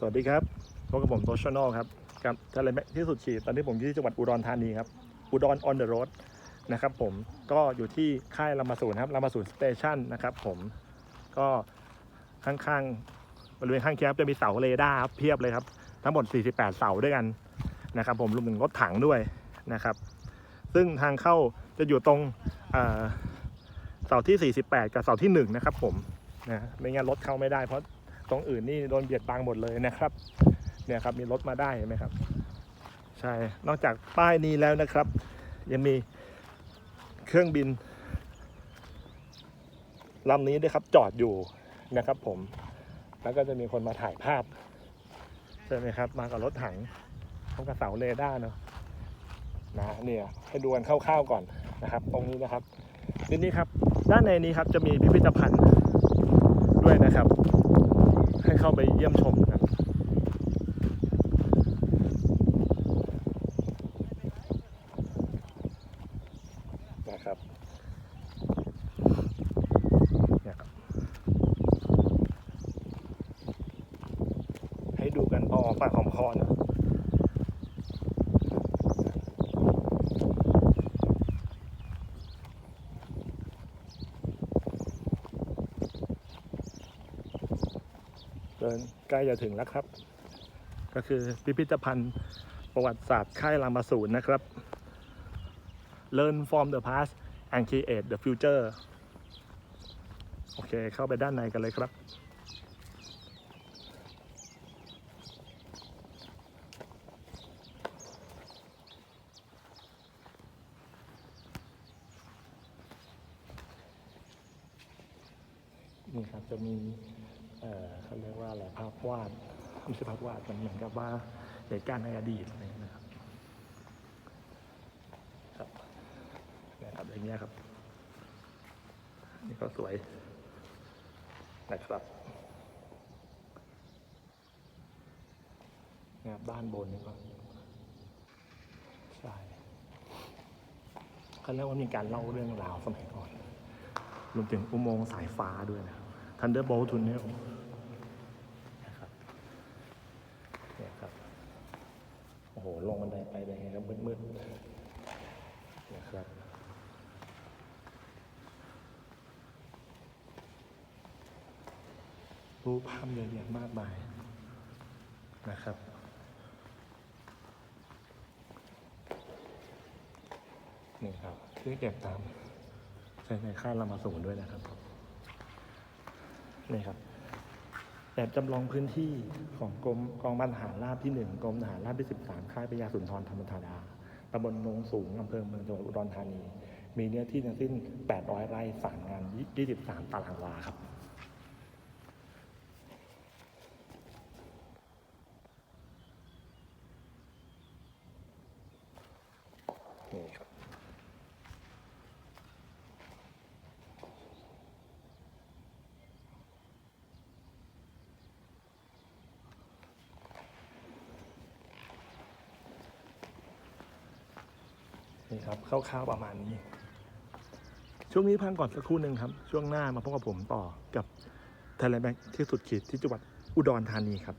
สวัสดีครับพบกับผมโตชโนครับกับทะเลแม็กที่สุดขีดตอนนี้ผมอยู่ที่จังหวัดอุดรธานีครับ อุดรออนเดอะโรดนะครับผมก็อยู่ที่ค่ายลามาสูนครับลามาสูนสเตชันนะครับผมก็ข้างๆบริเวณข้างแคมป์จะมีเสาเรดาร์ครับเพียบเลยครับ ทั้งหมด 48 เสาด้วยกันนะครับผมรวมถึงรถถังด้วยนะครับ ซึ่งทางเข้าจะอยู่ตรงเสาที่ 48 กับเสาที่ 1 นะครับผมนะไม่งั้นรถเข้าไม่ได้เพราะ ตรงอื่นนี่โดนเบียดบังหมดเลยนะครับ เนี่ยครับมีรถมาได้เห็นไหมครับ ใช่ นอกจากป้ายนี้แล้วนะครับ ยังมีเครื่องบินลำนี้ด้วยครับจอดอยู่นะครับผม แล้วก็จะมีคนมาถ่ายภาพ ใช่ไหมครับ มากับรถถังพร้อมกับเสาเรดาร์เนาะนะเนี่ยให้ดูกันคร่าวๆก่อนนะครับ ตรงนี้นะครับทีนี้ครับ ด้านในนี้ครับจะมีพิพิธภัณฑ์ด้วยนะครับ เข้าไปเยี่ยมชมกันนะครับเนี่ยครับ ให้ดูกันพอปากหอมคอนะ เดินใกล้จะถึงแล้วครับ ก็คือพิพิธภัณฑ์ประวัติศาสตร์ค่ายรามาสูนนะครับ Learn from the past and create the future โอเค เข้าไปด้านในกันเลยครับ นี่ครับจะมี เขาเรียกว่าอะไรภาพวาดไม่ใช่ภาพวาดมันเหมือนกับว่าเหตุการณ์ในอดีตอะไรนะครับครับนี่ครับอย่างเงี้ยครับ นี่ก็สวยนะครับนี่ยบ้านบนนี่ก็ใช่เขาเรียกว่ามีการเล่าเรื่องราวสมัยก่อนรวมถึงอุโมงค์สายฟ้าด้วยนะครับ Thunderbolt Tunnel นะครับเนี่ยครับ โอ้โหลงบันไดไปเป็นไงครับมืดๆนะครับรูปภาพเยอะแยะมากมายนะครับ นี่ครับที่เก็บตามใช้ในค่ารามาสูนด้วยนะครับ นี่ครับ แบบจำลองพื้นที่ของกรมกองบัญทหารราบที่หนึ่งกรมทหารราบที่สิบสามค่ายพญาสุนทรธรรมธาดาตำบลโนงสูงอำเภอเมืองจังหวัดอุดรธานี มีเนื้อที่ทั้งสิ้น 800 ไร่สามงาน 23 ตารางวาครับ นี่ครับ นี่ครับคร่าวๆประมาณนี้ ช่วงนี้พักก่อนสักครู่หนึ่งครับ ช่วงหน้ามาพบกับผมต่อกับไทยแลนด์แบงค์ที่สุดขีดที่จังหวัดอุดรธานีครับ